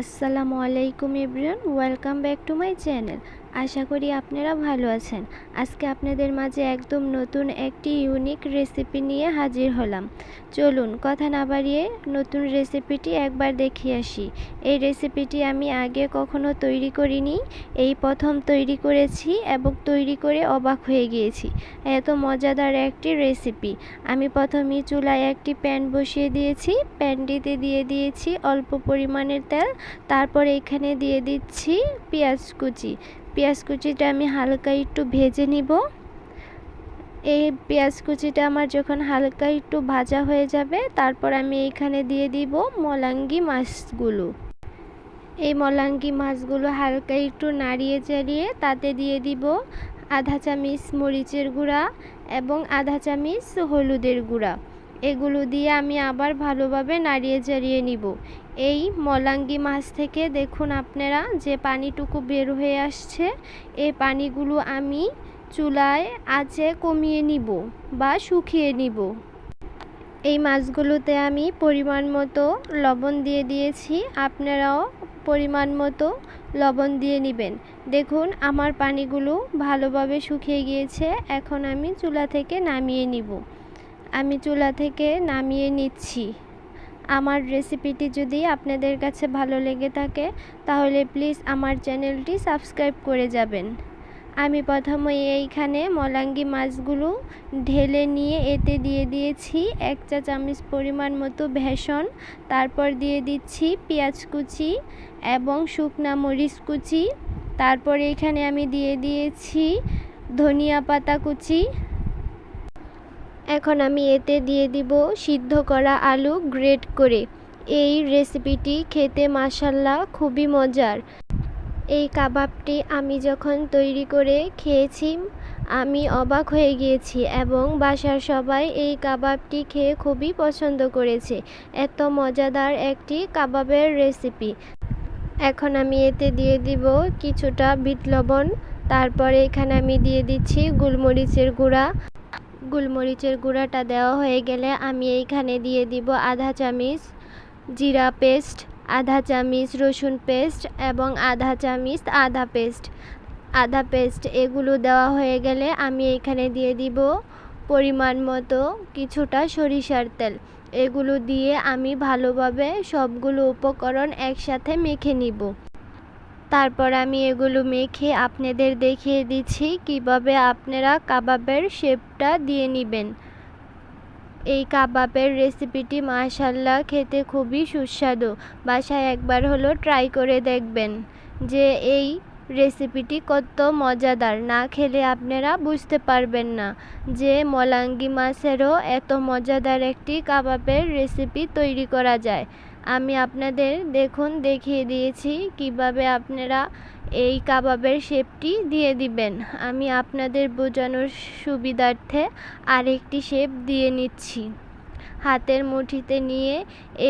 আসসালামু আলাইকুম ইব্রিয়ান welcome back to my channel. আশা করি আপনারা ভালো আছেন। আজকে আপনাদের মাঝে একদম নতুন একটি ইউনিক রেসিপি নিয়ে হাজির হলাম। চলুন কথা না বাড়িয়ে নতুন রেসিপিটি একবার দেখে আসি। এই রেসিপিটি আমি আগে কখনো তৈরি করিনি। এই প্রথম তৈরি করেছি এবং তৈরি করে অবাক হয়ে গিয়েছি। এত মজাদার একটি রেসিপি আমি প্রথমেই চুলায় একটি প্যান বসিয়ে দিয়েছি। প্যানটিতে দিয়ে দিয়েছি অল্প পরিমাণের তেল। তারপর এখানে দিয়ে দিচ্ছি পেঁয়াজ কুচি। পেঁয়াজ কুচিটা আমি হালকা একটু ভেজে নিব। এই পেঁয়াজ কুচিটা আমার যখন হালকা একটু ভাজা হয়ে যাবে, তারপর আমি এইখানে দিয়ে দিব মলাঙ্গি মাছগুলো। এই মলাঙ্গি মাছগুলো হালকা একটু নাড়িয়ে চাড়িয়ে তাতে দিয়ে দিব আধা চামচ মরিচের গুঁড়া এবং আধা চামচ হলুদের গুঁড়া। এগুলো দিয়ে আমি আবার ভালোভাবে নাড়িয়ে চাড়িয়ে নিব। এই মলাঙ্গি মাছ থেকে দেখুন আপনারা যে পানিটুকু বের হয়ে আসছে এই পানিগুলো আমি চুলায় আঁচে কমিয়ে নিব বা শুকিয়ে নিব। এই মাছগুলোতে আমি পরিমাণ মতো লবণ দিয়ে দিয়েছি, আপনারাও পরিমাণ মতো লবণ দিয়ে নেবেন। দেখুন, আমার পানিগুলো ভালোভাবে শুকিয়ে গিয়েছে, এখন আমি চুলা থেকে নামিয়ে নিব। আমি চুলা থেকে নামিয়ে নিচ্ছি। আমার রেসিপিটি যদি আপনাদের কাছে ভালো লেগে থাকে, তাহলে প্লিজ আমার চ্যানেলটি সাবস্ক্রাইব করে যাবেন। আমি প্রথমে এইখানে মলাঙ্গি মাছগুলো ঢেলে নিয়ে এতে দিয়ে দিয়েছি এক চা চামচ পরিমাণ মতো ভেষণ, তারপর দিয়ে দিচ্ছি পেঁয়াজ কুচি এবং শুকনা মরিচ কুচি। তারপর এখানে আমি দিয়ে দিয়েছি ধনিয়া পাতা কুচি। এখন আমি এতে দিয়ে দিব সিদ্ধ করা আলু গ্রেট করে। এই রেসিপিটি খেতে মাসাল্লাহ খুবই মজার। এই কাবাবটি আমি যখন তৈরি করে খেয়েছি, আমি অবাক হয়ে গিয়েছি এবং বাসার সবাই এই কাবাবটি খেয়ে খুবই পছন্দ করেছে। এত মজাদার একটি কাবাবের রেসিপি। এখন আমি এতে দিয়ে দিব কিছুটা বিট লবণ, তারপরে এখানে আমি দিয়ে দিচ্ছি গোলমরিচের গুঁড়া। গোলমরিচের গুঁড়াটা দেওয়া হয়ে গেলে আমি এইখানে দিয়ে দিব আধা চামিচ জিরা পেস্ট, আধা চামিচ রসুন পেস্ট এবং আধা চামিচ আদা পেস্ট। আদা পেস্ট এগুলো দেওয়া হয়ে গেলে আমি এখানে দিয়ে দিব পরিমাণ মতো কিছুটা সরিষার তেল। এগুলো দিয়ে আমি ভালোভাবে সবগুলো উপকরণ একসাথে মেখে নিব। তারপর আমি এগুলো মেখে আপনাদের দেখিয়ে দিচ্ছি কীভাবে আপনারা কাবাবের শেপটা দিয়ে নেবেন। এই কাবাবের রেসিপিটি মাশাল্লাহ খেতে খুবই সুস্বাদু। বাসায় একবার হলো ট্রাই করে দেখবেন যে এই রেসিপিটি কত মজাদার। না খেলে আপনারা বুঝতে পারবেন না যে মলাঙ্গি মাছেরও এত মজাদার একটি কাবাবের রেসিপি তৈরি করা যায়। আমি আপনাদের দেখুন, দেখিয়ে দিয়েছি কীভাবে আপনারা এই কাবাবের শেপটি দিয়ে দিবেন। আমি আপনাদের বোঝানোর সুবিধার্থে আরেকটি শেপ দিয়ে নিচ্ছি। হাতের মুঠিতে নিয়ে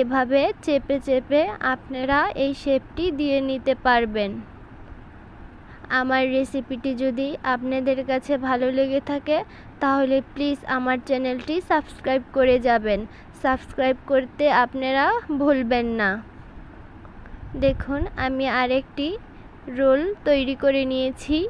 এভাবে চেপে চেপে আপনারা এই শেপটি দিয়ে নিতে পারবেন। আমার রেসিপিটি যদি আপনাদের কাছে ভালো লেগে থাকে, তাহলে প্লিজ আমার চ্যানেলটি সাবস্ক্রাইব করে যাবেন। সাবস্ক্রাইব করতে আপনারা ভুলবেন না। দেখুন, আমি আরেকটি রোল তৈরি করে নিয়েছি।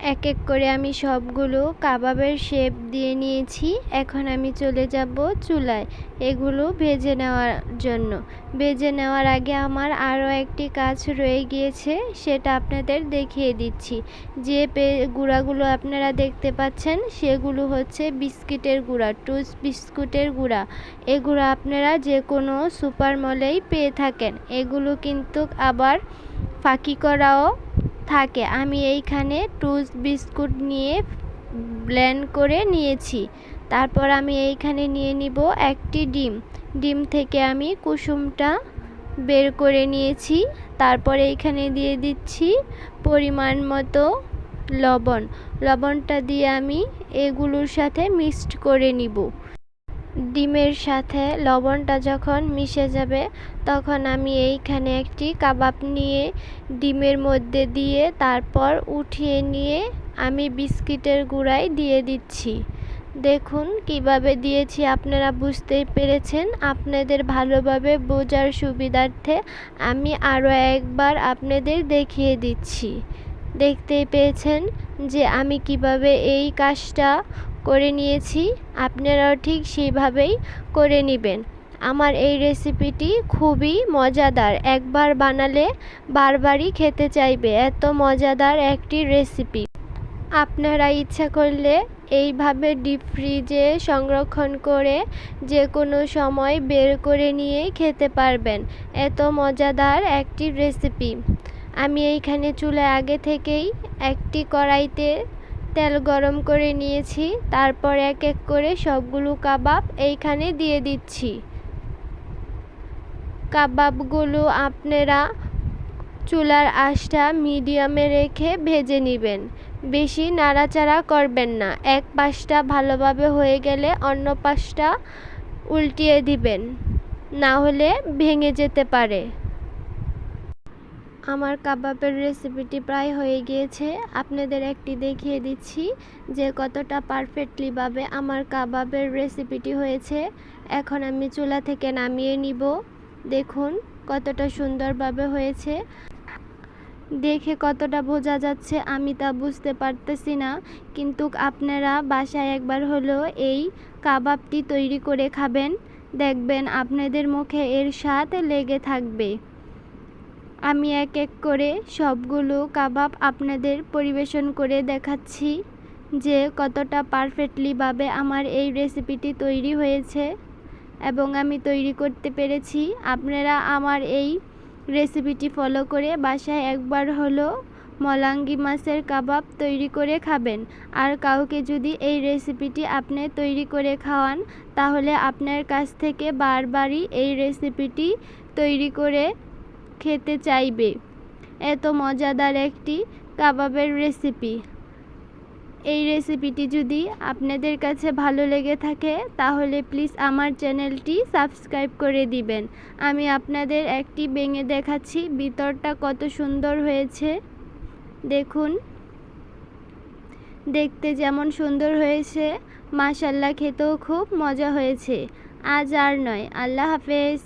এক এক করে আমি সবগুলো কাবাবের শেপ দিয়ে নিয়েছি। এখন আমি চলে যাব চুলায়। এগুলো ভেজে নেওয়ার জন্য। ভেজে নেওয়ার আগে আমার আরও একটি কাজ রয়ে গিয়েছে, সেটা আপনাদের দেখিয়ে দিচ্ছি। যে পে, গুঁড়াগুলো আপনারা দেখতে পাচ্ছেন, সেগুলো হচ্ছে বিস্কিটের গুঁড়া, টুস বিস্কুটের গুঁড়া। এগুলো আপনারা যে কোনো সুপার মলেই পেয়ে থাকেন। এগুলো কিন্তু আবার ফাঁকি করাও থাকে। আমি এইখানে টুস বিস্কুট নিয়ে ব্লেন্ড করে নিয়েছি। তারপর আমি এইখানে নিয়ে নিব একটি ডিম। ডিম থেকে আমি কুসুমটা বের করে নিয়েছি। তারপরে এইখানে দিয়ে দিচ্ছি পরিমাণ মতো লবণ। লবণটা দিয়ে আমি এগুলোর সাথে মিক্সড করে নিব। ডিমের সাথে লবণটা যখন মিশে যাবে, তখন আমি এইখানে একটি কাবাব নিয়ে ডিমের মধ্যে দিয়ে তারপর উঠিয়ে নিয়ে আমি বিস্কিটের গুঁড়াই দিয়ে দিচ্ছি। দেখুন কীভাবে দিয়েছি, আপনারা বুঝতেই পেরেছেন। আপনাদের ভালোভাবে বোঝার সুবিধার্থে আমি আরও একবার আপনাদের দেখিয়ে দিচ্ছি। দেখতেই পেয়েছেন যে আমি কীভাবে এই কাজটা করে নিয়েছি, আপনারাও ঠিক সেইভাবেই করে নেবেন। আমার এই রেসিপিটি খুবই মজাদার। একবার বানালে বারবারই খেতে চাইবে। এত মজাদার একটি রেসিপি। আপনারা ইচ্ছা করলে এইভাবে ডিপ ফ্রিজে সংরক্ষণ করে যে কোনো সময় বের করে নিয়ে খেতে পারবেন। এত মজাদার একটি রেসিপি। আমি এইখানে চুলে আগে থেকেই একটি কড়াইতে তেল গরম করে নিয়েছি, তারপর এক এক করে সবগুলো কাবাব এইখানে দিয়ে দিচ্ছি। কাবাবগুলো আপনারা চুলার আঁচটা মিডিয়ামে রেখে ভেজে নেবেন। বেশি নাড়াচাড়া করবেন না, এক পাশটা ভালোভাবে হয়ে গেলে অন্য পাশটা উল্টিয়ে দিবেন, না হলে ভেঙে যেতে পারে। আমার কাবাবের রেসিপিটি প্রায় হয়ে গিয়েছে। আপনাদের একটি দেখিয়ে দিচ্ছি যে কতটা পারফেক্টলিভাবে আমার কাবাবের রেসিপিটি হয়েছে। এখন আমি চুলা থেকে নামিয়ে নিব। দেখুন কতটা সুন্দরভাবে হয়েছে। দেখে কতটা বোঝা যাচ্ছে, আমি তা বুঝতে পারতেছি না। কিন্তু আপনারা বাসায় একবার হলো এই কাবাবটি তৈরি করে খাবেন। দেখবেন আপনাদের মুখে এর স্বাদ লেগে থাকবে। আমি এক এক করে সবগুলো কাবাব আপনাদের পরিবেশন করে দেখাচ্ছি যে কতটা পারফেক্টলিভাবে আমার এই রেসিপিটি তৈরি হয়েছে এবং আমি তৈরি করতে পেরেছি। আপনারা আমার এই রেসিপিটি ফলো করে বাসায় একবার হলো মলাঙ্গি মাছের কাবাব তৈরি করে খাবেন। আর কাউকে যদি এই রেসিপিটি আপনি তৈরি করে খাওয়ান, তাহলে আপনার কাছ থেকে বারবারই এই রেসিপিটি তৈরি করে খেতে চাইবে। এত মজাদার একটি কাবাবের রেসিপি এই রেসিপিটি যদি আপনাদের কাছে ভালো লেগে থাকে, তাহলে প্লিজ আমার চ্যানেলটি সাবস্ক্রাইব করে দিবেন। আমি আপনাদের একটি বেঙে দেখাচ্ছি, ভিতরটা কত সুন্দর হয়েছে। দেখুন। দেখতে যেমন সুন্দর হয়েছে মাশাল্লাহ খেতেও খুব মজা হয়েছে। আজ আর নয়। আল্লাহ হাফেজ।